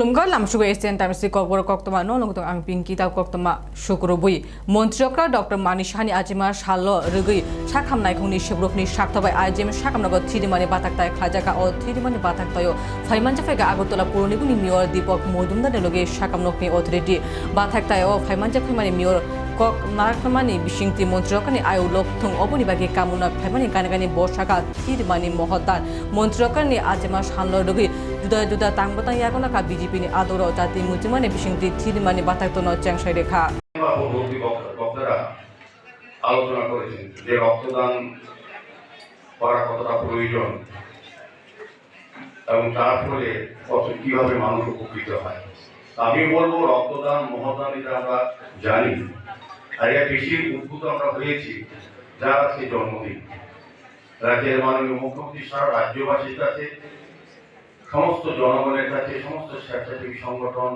খুলুমগা লামসুগা Asian Times ককবর কক্তমা ন লংতং আং পিংকি তাও কক্তমা শুক্রবই মন্ত্রীকরা ডক্টর মানি সাহানি আজিমা সাল রুগৈ সাখামনাই খুংনি সেব্রকনি সাকতাবাই আইজিএম সাকামনাগো থিরিমানি বাতাকতাই খাজাকা ও থিরিমানি বাতাকতাयो ফাইমানজা ফাইগা আগরতলা পৌরনিগমনি মেয়র দীপক মজুমদার লগে সাকামনকনি অথরিটি বাতাকতাयो ফাইমানজা ফাইমানি মেয়র কক নারাকমানি বিশিংতি মন্ত্রকানি আয়ু লক্ষং অবনিবাগে কামনা ফাইমানি গানাগানি বর্ষাকা থিরমানি মহদান মন্ত্রকানি আজিমা সাল রুগৈ juda juda tangbotang yakona ka BJP ni adoro jati mujimane bisingti thirmani bataktono chengsai rekha বা পূর্ববর্তী বক্তা- বক্তারা আলোচনা করেছেন যে রক্তদান করা কতটা প্রয়োজন এবং তার ফলে কত কীভাবে মানুষ উপকৃত হয়। আমি বলব রক্তদান, মহদান এটা আমরা জানি। আর এটা বেশি উদ্ভূত আমরা হয়েছি যার আজকে জন্মদিন। রাজ্যের মাননীয় মুখ্যমন্ত্রী সারা রাজ্যবাসীর কাছে সমস্ত জনগণের কাছে, সমস্ত স্বেচ্ছাসেবী সংগঠন,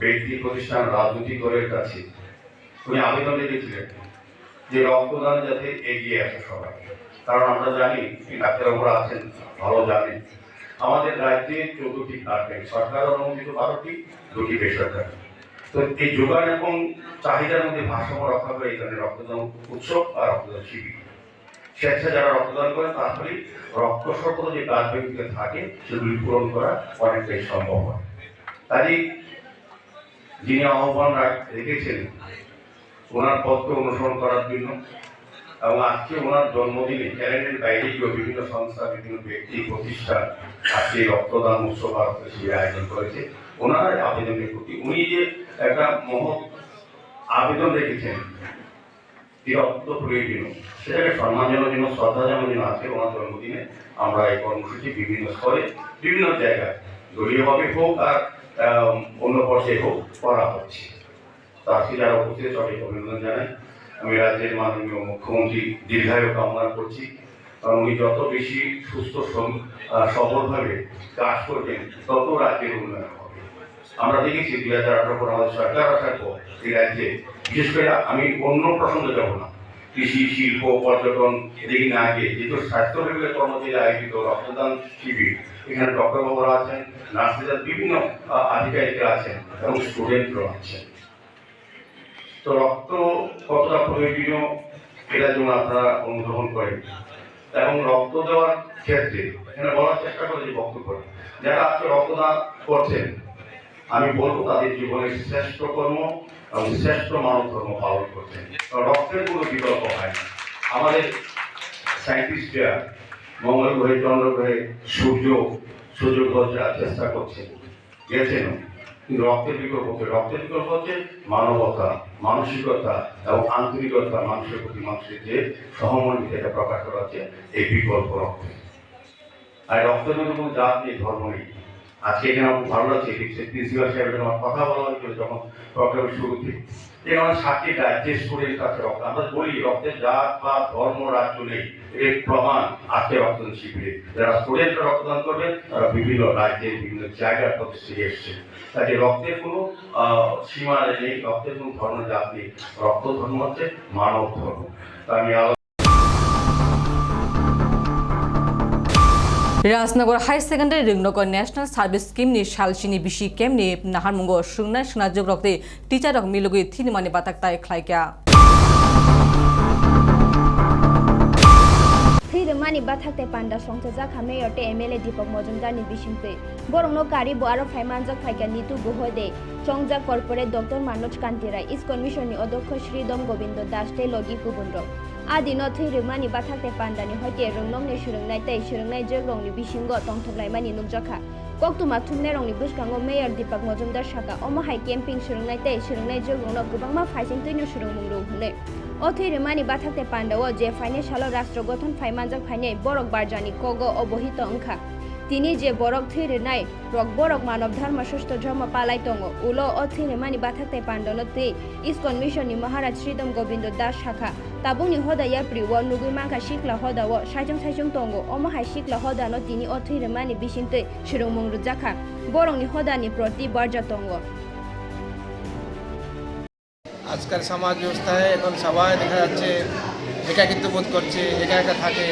ব্যক্তি, প্রতিষ্ঠান রাজনৈতিক দলের কাছে উনি আবেদন রেখেছিলেন যে রক্তদান যাতে এগিয়ে আসে সবাই। কারণ আমরা জানি ডাক্তার ডাক্তারবাবুরা আছেন, ভালো জানেন। আমাদের রাজ্যে চোদ্দটি ব্লাড সরকার অনুমোদিত বারোটি, দুটি বেসরকারি। তো এই যোগান এবং চাহিদার মধ্যে ভারসাম্য রক্ষা করে এখানে রক্তদান উৎসব আর রক্তদান শিবির। স্বেচ্ছা যারা রক্তদান করেন তারপরে রক্ত স্বল্পতা যে ব্যাংকে থাকে, সেগুলি পূরণ করা অনেকটাই সম্ভব হয়। কাজেই যিনি আহ্বান রাখ- রেখেছেন, ওনার পথকে অনুসরণ করার জন্য, এবং আজকে ওনার জন্মদিনে ক্যালেন্ডারের বাইরে গিয়েও বিভিন্ন সংস্থা, বিভিন্ন ব্যক্তি, প্রতিষ্ঠান আজকে রক্তদান উৎসব শিবির আয়োজন করেছে। ওনার আবেদনের প্রতি উনি যে একটা মহৎ আবেদন রেখেছেন যে রক্ত প্রয়োজনীয়? সেটাকে সম্মান জানানোর জন্য শ্রদ্ধা জানানোর জন্য আজকে ওনার জন্মদিনে আমরা এই কর্মসূচি বিভিন্ন স্তরে, বিভিন্ন জায়গায় দলীয়ভাবে হোক আর অন্য পর্যায়ে হোক, করা হচ্ছে। তো আজকে যারা উপস্থিত সবাইকে অভিনন্দন জানাই। আমি রাজ্যের মাননীয় মুখ্যমন্ত্রী দীর্ঘায়ু কামনা করছি। কারণ উনি যত বেশি সুস্থ সবলভাবে কাজ করবেন, তত রাজ্যের উন্নয়ন হবে। আমরা দেখেছি দুই হাজার আঠারো পর আমাদের সরকার আসার পর এই রাজ্যে, বিশেষ করে আমি অন্য প্রসঙ্গে যাব না। কৃষি, শিল্প, পর্যটন, এদিকে না গিয়ে যেহেতু স্বাস্থ্য বিভাগের কর্মচারী আয়োজিত রক্তদান শিবির, এখানে ডক্টর বাবুরা আছেন নার্সিসের বিভিন্ন আধিকারিকরা আছেন এবং স্টুডেন্টরা আছেন। তো রক্ত কতটা প্রয়োজনীয় এটা যেমন আপনারা অনুধাবন করেন। এবং রক্ত দেওয়ার ক্ষেত্রে এখানে বলার চেষ্টা করে যে বক্তব্য যারা আজকে রক্তদান করছেন আমি বলব তাদের জীবনের শ্রেষ্ঠ কর্ম এবং শ্রেষ্ঠ মানব ধর্ম পালন করছেন রক্তের কোনো বিকল্প হয় না। আমাদের সায়েন্টিস্টরা মঙ্গল গ্রহে, চন্দ্র গ্রহে সূর্য সূর্য গ্রহ চেষ্টা করছেন গেছেন কিন্তু রক্তের বিকল্প হচ্ছে রক্তের বিকল্প হচ্ছে মানবতা, মানসিকতা এবং আন্তরিকতা, মানুষের প্রতি মানুষের যে সহমর্মিতা এটা প্রকাশ করা হচ্ছে এই বিকল্প রক্তে। আর রক্তের মধ্যে কোনো জাত নেই, ধর্ম নেই। আজকে এখানে আমার ভালো লাগছে। প্রিন্সিপাল সাহেবের আমার কথা বলা হয়েছিল যখন প্রোগ্রামের শুরুতে এখানে আমার সাতটি রাজ্যের স্টুডেন্ট কাছে রক্ত। আমরা বলি, রক্তের জাত বা ধর্ম, রাজ্য নেই। এর প্রমাণ আজকে রক্তদান শিবিরে। যারা স্টুডেন্টরা রক্তদান করবে, তারা বিভিন্ন রাজ্যের বিভিন্ন জায়গার প্রতিষ্ঠিত এসছে। কাজে রক্তের কোনো সীমা নেই, রক্তের কোনো ধর্ম জাত নেই। রক্ত ধর্ম হচ্ছে মানব ধর্ম। রাজনগর হাই সেকেন্ডারি রিংনগর ন্যাশনাল সার্ভিস স্কিম নিয়ে শালসিনি বিশি কেম নিয়ে নাহারমুঙ্গ সুনায় সুনাযোগ রক্তে টিচার রক মিলগুই থিন মানে বাতাক তাই খ্লাইকা মানে বাতাকতে পান্ডা সংসাজা খামে অটে এমএলএ দীপক মজুমদার নি বিশিমতে। বরং নো কারি বো আরও ফাইমানজা ফাইকা নিতু গোহ দে চংজা কর্পোরেট ডক্টর মানোজ কান্তি রায় ইস মিশন নি অধ্যক্ষ শ্রীদম গোবিন্দ দাস তে লগি কুবুন্দ্র adi no thei rengmani bathak te pandani hoite renglom ne shurungnai tei shurungnai jeglong ni bisingo tongthoklai mani nukjakha koktuma thumne rong ni bwskango mayor dipak mojumdar shaka omahai camping shurungnai tei shurungnai jeglong no kwbangma phaisin tuinu shurungmung rung hunai ও থৈ রেমানি বাথাকতে পাণ্ডাও যে ফাইনে সালো রাষ্ট্র গঠন ফাইমানজাক ফাইনে বরক Barzani কগ অবহিত অংখা তিনি যে বরক থির নাই, rock বরক মানব ধর্ম সুস্থ ধর্ম পালাই তঙ্গ। উলো ও থির মানি বাথাকতে পাণ্ডন তে ইসকন মিশন মহারাজ শ্রীদম গোবিন্দ দাস শাখা। তাবুনি হদায়া প্রিয় নুগুই মাঙ্কা শিখলা হদা ও সাইজং সাইজং তঙ্গ। অমহাই শিখলা হদা নো তিনি ও থির মানি বিশিনতে শিরোমং রুজাখা হদা নি প্রতি বর্জা তঙ্গ। আজকাল সমাজ ব্যবস্থায় এখন সবাই দেখা যাচ্ছে, একাকিত্ব বোধ করছে, একা একা থাকে,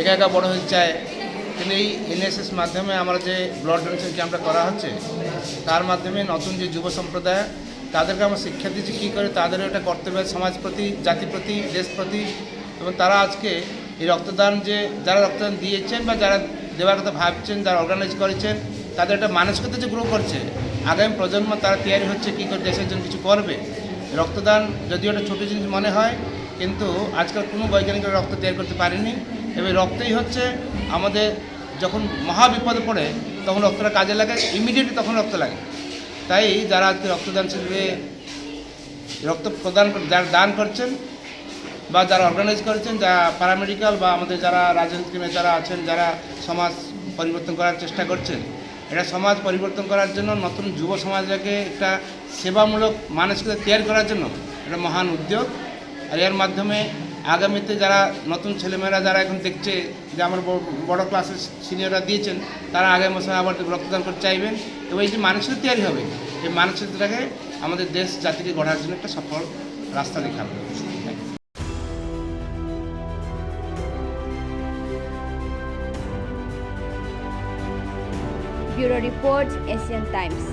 একা একা বড় হয়ে যায়। কিন্তু এই এনএসএস মাধ্যমে আমরা যে ব্লাড ডোনেশন ক্যাম্পটা করা হচ্ছে, তার মাধ্যমে নতুন যে যুব সম্প্রদায়, তাদেরকে আমরা শিক্ষা দিচ্ছি কী করে তাদের এটা কর্তব্য সমাজ প্রতি, জাতি প্রতি, দেশ প্রতি। এবং তারা আজকে এই রক্তদান যে, যারা রক্তদান দিয়েছেন বা যারা দেওয়ার কথা ভাবছেন, যারা অর্গানাইজ করেছেন, তাদের একটা মানসিকতা যে গ্রো করছে, আগামী প্রজন্ম তারা তৈরি হচ্ছে কী করে দেশের জন্য কিছু করবে। রক্তদান যদিও একটা ছোটো জিনিস মনে হয়, কিন্তু আজকাল কোনো বৈজ্ঞানিকরা রক্ত তৈরি করতে পারেনি। এবং রক্তই হচ্ছে আমাদের যখন মহা বিপদে পড়ে, তখন রক্তটা কাজে লাগে ইমিডিয়েটলি তখন রক্ত লাগে। তাই যারা আজকে রক্তদান শিল্পে রক্ত প্রদান যারা দান করছেন বা যারা অর্গানাইজ করেছেন, যারা প্যারামেডিক্যাল বা আমাদের যারা রাজনীতি যারা আছেন, যারা সমাজ পরিবর্তন করার চেষ্টা করছেন, এটা সমাজ পরিবর্তন করার জন্য, নতুন যুব সমাজকে একটা সেবামূলক, মানসিকতা তৈরি করার জন্য, এটা মহান উদ্যোগ। আর এর মাধ্যমে আগামীতে যারা নতুন ছেলেমেয়েরা যারা এখন দেখছে যে আমার বড়- ক্লাসের সিনিয়ররা দিয়েছেন, তারা আগামী বছর আবার রক্তদান করতে চাইবেন এবং এই যে মানসিকতা তৈরি হবে, এই মানসিকতাটাকে আমাদের দেশ জাতিকে গড়ার জন্য একটা সফল রাস্তা দেখাবে। ব্যুরো রিপোর্ট এশিয়ান টাইমস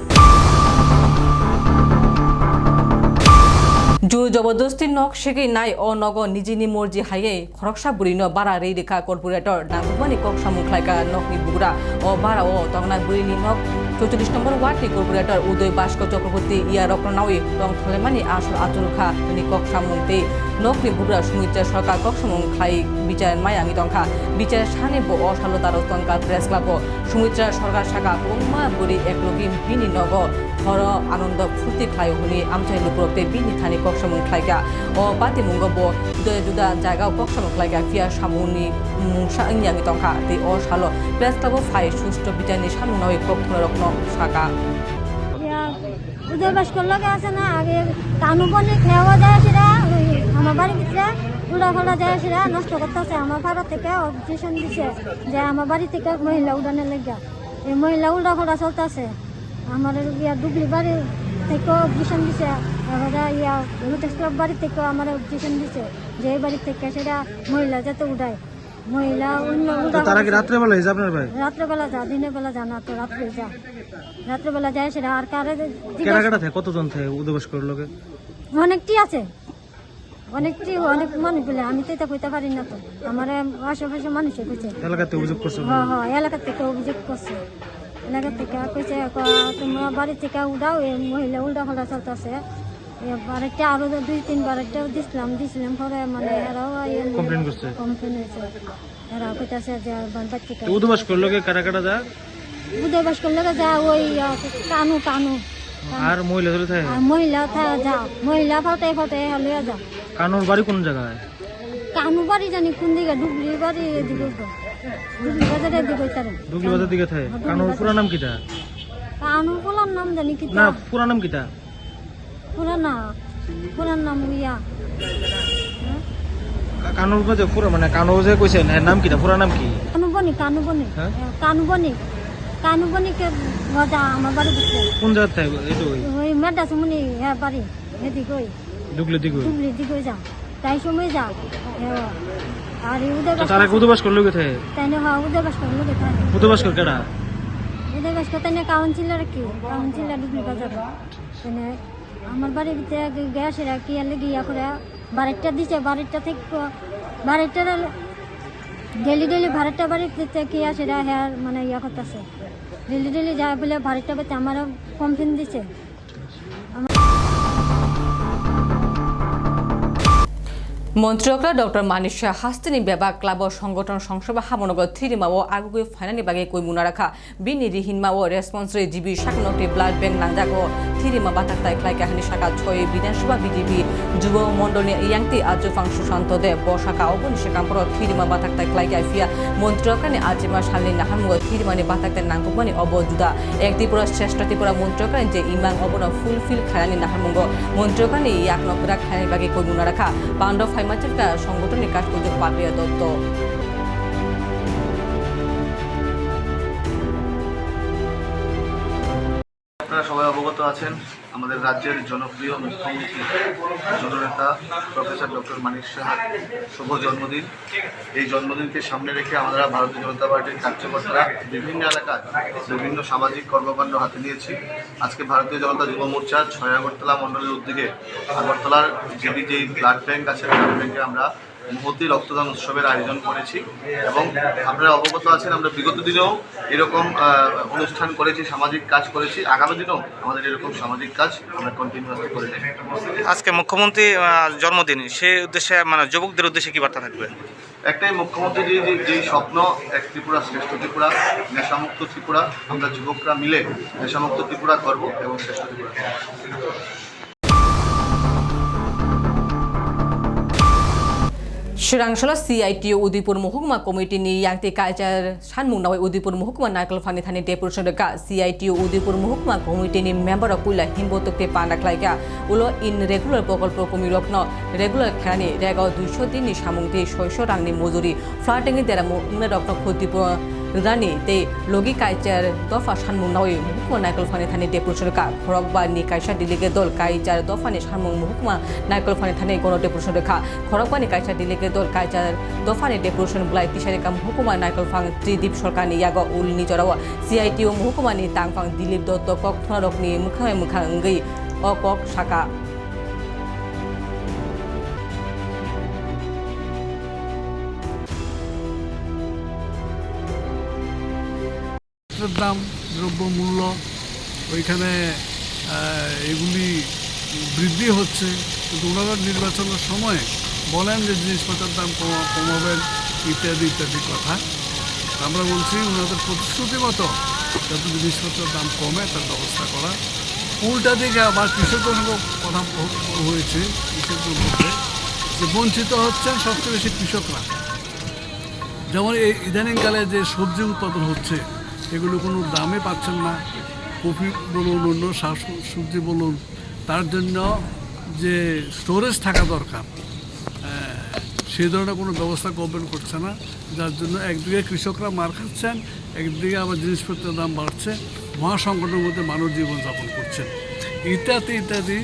জু জবরদস্তি নক সেগে নাই অ নগ নিজিনি মর্জি হাইয়ে। খরকসা বুড়িনো বারা রে রেখা কর্পোরেটর নাঙ্গুমানি কক সামুখলাইকা নকনি বুগুরা ও বারা ও তংনা বুড়িনি নক চৌচল্লিশ নম্বর ওয়ার্ডনি কর্পোরেটর উদয় বাস্ক চক্রবর্তী ইয়া রপ্রনাউই টং থালেমানি আসল আচুরখা নি কক সামুংতে নকনি বুগুরা সুমিত্রা সরকার কক সামুং খাই বিচার মায়াঙ্গি টংখা বিচার সানে বো অসালো তারস টংকা প্রেস ক্লাব। সুমিত্রা সরকার শাখা পংমা বুড়ি এক একলগি বিনি নগ। হর আনন্দ ফুর্তি খাই হুনি আমি লুকুরতে বিনি থানি কক্সমুং ঠাইকা ও বাতি মুঙ্গব দুদে জুদা জায়গা কক্সমুং ঠাইকা ফিয়া সামুনি মুসা ইংয়াঙ্গি তখা তে ও সালো প্রেস্তাব ফাই, সুষ্ঠ বিটানি সামু নয় কক্ষণ রত্ন শাখা উদয়বাস করলে আছে না? আগে তানু বলে খেয়াও যায় আমার বাড়ি ভিতরে উড়া যায় নষ্ট করতেছে আমার পাড়া থেকে অবজেকশন দিছে যে আমার বাড়ি থেকে মহিলা উড়ানের লেগে। এই মহিলা উড়া ফোড়া চলতেছে। আমার ইয়া ডুবলি বাড়ি থেকে অবজেকশন দিছে। এবারে ইয়া লোটাস ক্লাব বাড়ি থেকে আমার অবজেকশন দিছে। যে বাড়ি থেকে সেটা মহিলা যাতে উড়ায় মহিলা অন্য তারা কি রাত্রেবেলা হয়েছে আপনার ভাই রাত্রেবেলা যা দিনের বেলা যা না তো রাত্রে যা। রাত্রেবেলা যায় সেটা আর কারে কেটা থাকে কতজন থাকে উদ্বাস করে লোকে? অনেকটি আছে। অনেকটি অনেক মানুষ বলে। আমি তো এটা কইতে পারি না তো। আমার আশেপাশে মানুষে কইছে। এলাকাতে অভিযোগ করছে হ্যাঁ হ্যাঁ এলাকা থেকে অভিযোগ করছে। এলাকা থেকে কইছে তোমার বাড়ি থেকে উঠাও এই মহিলা উল্টা ফল্টা চলতেছে। বারেকটা আরও দুই তিন বারেকটা দিছিলাম দিছিলাম পরে মানে এরাও Complain করছে? কমপ্লেন হয়েছে। এরা কইতাছে যে বাচ্চা তো উদ্বাস করে লোকে কারা কাটা যায়? উদয় বাস করলে যা ওই কানু কানু। আর মহিলা ধরে থাকে? মহিলা থা যা। মহিলা ফাটাই ফাটাই লইয়া যা। কানুর বাড়ি কোন জায়গায়? কানু বাড়ি জানি কোন দিকে? ডুবলি বাড়ি এদিকে বাজারের দিকে তারে দুগলি বাজার দিকে থাকে। কানুর পুরা নাম কিটা কানু বলার নাম জানি কি না পুরা নাম কিটা পুরা না পুরার নাম ইয়া কানুর যে পুরা মানে কানু যে কইছেন এর নাম কিটা পুরা নাম কি? কানু বনি কানু বনি হ্যাঁ? বনিকে মজা আমার বাড়ি দিচ্ছে কোন জায়গা থাকে? এইটো ওই? মেডাস মুনি হ্যাঁ বাড়ি। এদিকে ওই। দুগলি দিকে ডুবলি দিকে যা তাই সময় যা হ্যাঁ। আর উদয় তো বাস তারা উদ্বাস করে লোকে থাকে? তাই না হ্যাঁ করলে উদ্বাস কেডা? কাউন্সিলর কি? কাউন্সিলর ডুবলি বাজার। আমার বাড়ির ভিতরে গ্যাস এরা কি গিয়া করে বাড়িটা দিছে বাড়িটা থেকে বাড়িটা ডেলি ডেলি বাড়ির থেকে কি হ্যাঁ মানে ইয়া করতেছে। ডেলি ডেলি যায় বলে ভাড়াটা বাড়িতে আমারও কমপ্লেন দিছে। মন্ত্রীকরা ডক্টর মানিসা হাস্তিনি বেবা ক্লাব সংগঠন সংসভা হামনগর থিরিমা ও আগুগুই ফাইনানি বাগে কই মুনা রাখা বিনি রিহিনমা ও রেসপন্স রে জিবি শাকনটি ব্লাড ব্যাংক নাংজাগ ও থিরিমা বাতাক তাই ক্লাই কাহিনী শাখা ছয় বিধানসভা বিজেপি যুব মন্ডলী ইয়াংতি আজুফাং সুশান্ত দে ব শাখা অবনি শেকাম্পর থিরিমা বাতাক তাই ক্লাই গাইফিয়া মন্ত্রীকানি আজিমা সালনি নাহামুগ থিরিমানি বাতাক তাই নাংকুমানি অব জুদা এক ত্রিপুরা শ্রেষ্ঠ ত্রিপুরা মন্ত্রীকানি যে ইমাং অবন ফুলফিল খায়ানি মন্ত্রীকানি ইয়াক নকরা খায়ানি বাগে কই মুনা রাখা পাণ্ডব ফাইমাচিকা সংগঠনের কাজ করতে পাপিয়া দত্ত। আছেন আমাদের রাজ্যের জনপ্রিয় মুখ্যমন্ত্রী জননেতা প্রফেসর ডক্টর মানিক সাহার শুভ জন্মদিন। এই জন্মদিনকে সামনে রেখে আমরা ভারতীয় জনতা পার্টির কার্যকর্তারা বিভিন্ন এলাকায় বিভিন্ন সামাজিক কর্মকাণ্ড হাতে নিয়েছি। আজকে ভারতীয় জনতা যুব মোর্চা ছয় আগরতলা মণ্ডলের উদ্যোগে আগরতলার যেটি যেই ব্লাড ব্যাংক আছে, ব্লাড ব্যাংকে আমরা মহতি রক্তদান উৎসবের আয়োজন করেছি এবং আপনারা অবগত আছেন আমরা বিগত দিনেও এরকম অনুষ্ঠান করেছি সামাজিক কাজ করেছি। আগামী দিনেও আমাদের এরকম সামাজিক কাজ আমরা কন্টিনিউয়াসলি করে যাই আজকে মুখ্যমন্ত্রী জন্মদিন সেই উদ্দেশ্যে মানে যুবকদের উদ্দেশ্যে কি বার্তা থাকবে? একটাই মুখ্যমন্ত্রী যে যে- যেই স্বপ্ন এক ত্রিপুরা শ্রেষ্ঠ ত্রিপুরা নেশামুক্ত ত্রিপুরা আমরা যুবকরা মিলে নেশামুক্ত ত্রিপুরা করব এবং শ্রেষ্ঠ Tripura. Committee ni yang te kajar Shanmung nawai Udipur Muhukma Nakal Fani Thani Deputation ka CITO Udipur Muhukma Committee ni member of Pula Himbotok te Panak Laika Ulo in regular প্রকল্প কমিরকন রেগুলার খেলানি রেগাও দুইশো দিন te ছয়শো রাংনি মজুরি flirting দেরা মুনে রক্ত ক্ষতিপূরণ রানি te logi কাইচার দফা সানমুং nawai Muhukma Nakal Fani Thani Deputation ka খরক বা নি কাইসা ডিলিগে দল কাইচার দফানি সানমুং Muhukma Nakal Fani Thani কোন Deputation ka খরক বা নি কাইসা ডিলিগে দল কাইচার দফানি ডেপুটেশন ব্লাই তিসারি কাম হুকুমা নাইকল ফাং ত্রিদীপ সরকারনি ইয়াগ উল নিজরাও সিআইটিও মহকুমানি তাংফাং দিলীপ দত্ত কক ফনারকনি মুখামে মুখা অঙ্গই অ কক শাখা জিনিসপত্রের দাম, দ্রব্যমূল্য, ওইখানে এগুলি বৃদ্ধি হচ্ছে। কিন্তু ওনারা নির্বাচনের সময় বলেন যে জিনিসপত্রের দাম কমা- কমাবেন, ইত্যাদি ইত্যাদি কথা। আমরা বলছি ওনাদের প্রতিশ্রুতি মতো যাতে জিনিসপত্রের দাম কমে, তার ব্যবস্থা করা। উল্টা দিকে আবার কৃষকদের সঙ্গে কথা হয়েছে কৃষকদের মধ্যে যে বঞ্চিত হচ্ছেন সবচেয়ে বেশি কৃষকরা। যেমন এই ইদানিংকালে যে সবজি উৎপাদন হচ্ছে এগুলো কোনো দামে পাচ্ছেন না। কপি বলুন, অন্য শাক সবজি বলুন, তার জন্য যে স্টোরেজ থাকা দরকার সেই ধরনের কোনো ব্যবস্থা গভর্নমেন্ট করছে না। যার জন্য একদিকে কৃষকরা মার খাচ্ছেন, একদিকে আবার জিনিসপত্রের দাম বাড়ছে। মহাসংকটের মধ্যে মানুষ জীবনযাপন করছেন। ইত্যাদি ইত্যাদি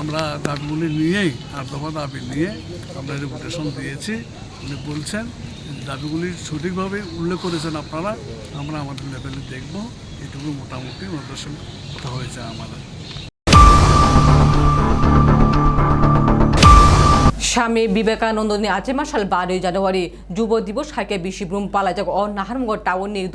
আমরা দাবিগুলি নিয়েই আর দফা দাবি নিয়ে আমরা রেপুটেশন দিয়েছি। উনি বলছেন দাবিগুলি সঠিকভাবে উল্লেখ করেছেন আপনারা, আমরা আমাদের লেভেলে দেখব, এটুকু মোটামুটি সঙ্গে কথা হয়েছে আমাদের। স্বামী বিবেকানন্দ নি আজে মাসাল বারোই জানুয়ারি যুব দিবস। হাইকে বিশি ব্রুম পালাজাগ অ নাহারমগড়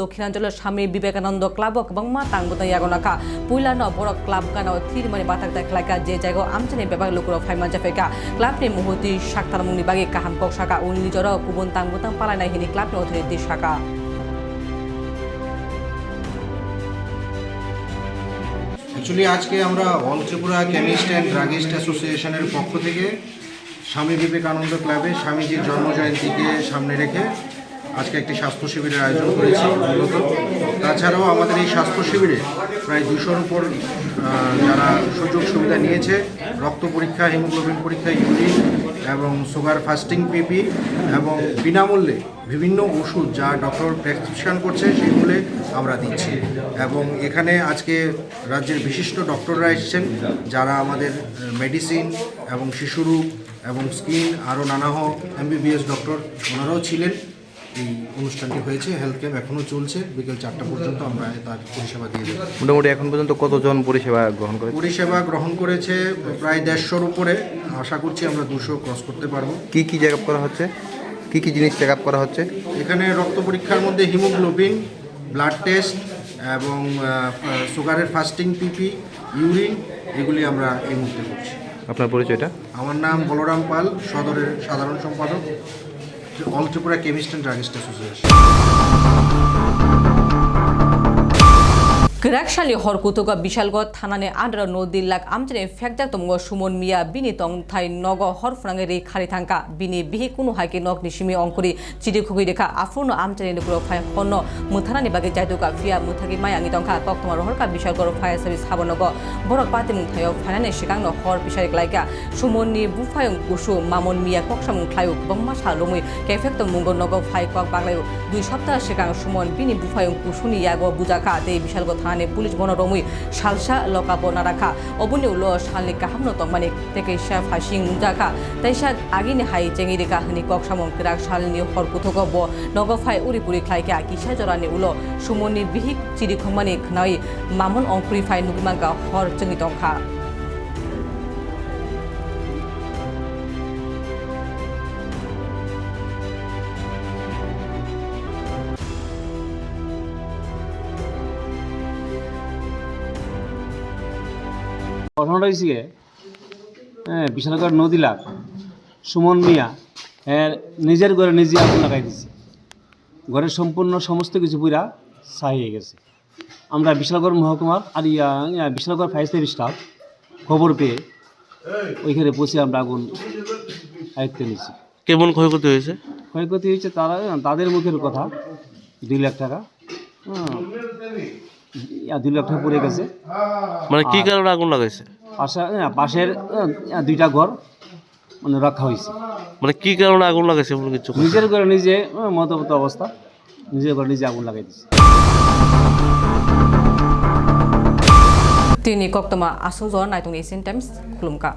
দক্ষিণাঞ্চলের স্বামী বিবেকানন্দ ক্লাব এবং মা ইয়াগনাকা পুইলানো বড় ক্লাব গানো থিরমানি বাতাক দেখলাইকা যে জায়গা আমচানি বেবাগ লুকুর ফাইমান জাফেকা ক্লাবনি মুহূর্তি সাক্তারমুংনি বাগে কাহাম কক শাখা, উন নিজর কুবন তাংবতাং পালাইনাই হিনি ক্লাবনি অথরিটি শাখা। অ্যাকচুয়ালি আজকে আমরা all Tripura chemist and druggist অ্যাসোসিয়েশনের পক্ষ থেকে স্বামী বিবেকানন্দ ক্লাবে স্বামীজির জন্মজয়ন্তীকে সামনে রেখে আজকে একটি স্বাস্থ্য শিবিরের আয়োজন করেছি মূলত। তাছাড়াও আমাদের এই স্বাস্থ্য শিবিরে প্রায় দুশোর উপর যারা সুযোগ সুবিধা নিয়েছে, রক্ত পরীক্ষা, হিমোগ্লোবিন পরীক্ষা, ইউরিন এবং সুগার ফাস্টিং, পিপি এবং বিনামূল্যে বিভিন্ন ওষুধ যা ডক্টর প্রেসক্রিপশন করছে সেগুলো আমরা দিচ্ছি। এবং এখানে আজকে রাজ্যের বিশিষ্ট ডক্টররা এসেছেন, যারা আমাদের মেডিসিন এবং শিশুরোগ এবং স্কিন আরও নানা এমবিবিএস ডক্টর ওনারাও ছিলেন। এই অনুষ্ঠানটি হয়েছে হেলথ ক্যাম্প এখনও চলছে বিকেল চারটা পর্যন্ত আমরা তার পরিষেবা দিয়ে দেবো। মোটামুটি এখন পর্যন্ত কতজন পরিষেবা গ্রহণ করে পরিষেবা গ্রহণ করেছে প্রায় দেড়শোর উপরে। আশা করছি আমরা দুশো ক্রস করতে পারব। কি কি চেক করা হচ্ছে? কি কি জিনিস চেক আপ করা হচ্ছে? এখানে রক্ত পরীক্ষার মধ্যে হিমোগ্লোবিন ব্লাড টেস্ট এবং সুগারের ফাস্টিং পিপি ইউরিন এগুলি আমরা এই মুহূর্তে করছি। আপনার পরিচয়টা আমার নাম বলরাম পাল, সদরের সাধারণ সম্পাদক all Tripura chemist and druggist association. Kirakshali Horkutuga Bishalgot Thanane Andra Nodi Lak Amjane Fakjak Tumgo Sumon Mia Bini Tong Thai Nogo Horfrange Re Kharitangka Bini Bihi Kunu Haike Nok Nishimi Onkuri Chidi Khugi Deka Afuno Amjane Nikuro Phai Honno Muthanani Bage Jaiduka Fia Muthagi Maya Ngitongka Toktoma Rohorka Bishalgor Fire Service Habonogo Borok Pati Mungthayo Phanane Shikangno Hor Bisharik Laika Sumoni Bufayong Gushu Mamon Mia Koksham Khlayu Bangma Salumui Kefekto Mungo Nogo Phai Kok Banglayu দুই সপ্তাহ সেকাং সুমন বিনি বুফায়ং কুসুনি ইয়াগো বুজাকা তে বিশালগো থানানি hani pulis bono romui salsa loka bona rakha obuni ulo salni kaham no tongmani teke sha phasing jaka taisa agini hai chengi reka hani kok samong krak salni hor kuthoko bo nogo phai uri puri khlaike akisa jorani ulo sumoni bihik chiri khongmani khnai mamon ongpri phai nugimanga hor chengi tongkha ঘটনাটা হয়েছে হ্যাঁ বিশালগড় নদী লাগ সুমন মিয়া হ্যাঁ নিজের ঘরে নিজে আগুন লাগাই দিছে। ঘরের সম্পূর্ণ সমস্ত কিছু পুরা ছাই হয়ে গেছে। আমরা বিশালগড় মহকুমার আর ইয়া বিশালগড় ফায়ার সার্ভিস স্টাফ খবর পেয়ে ওইখানে পৌঁছে আমরা আগুন আয়ত্তে নিয়েছি। কেমন ক্ষয়ক্ষতি হয়েছে? ক্ষয়ক্ষতি হয়েছে তারা তাদের মুখের কথা দুই লাখ টাকা। হ্যাঁ। দুই লাখ টাকা পড়ে গেছে। মানে কি কারণে আগুন লাগাইছে? পাশে পাশের দুইটা ঘর মানে রক্ষা হয়েছে। মানে কি কারণে আগুন লাগাইছে কিছু নিজের ঘরে নিজে আহ, মতবত অবস্থা। নিজের ঘরে নিজে আগুন লাগাই দিচ্ছে koktoma asung zon naitung asian times khulumka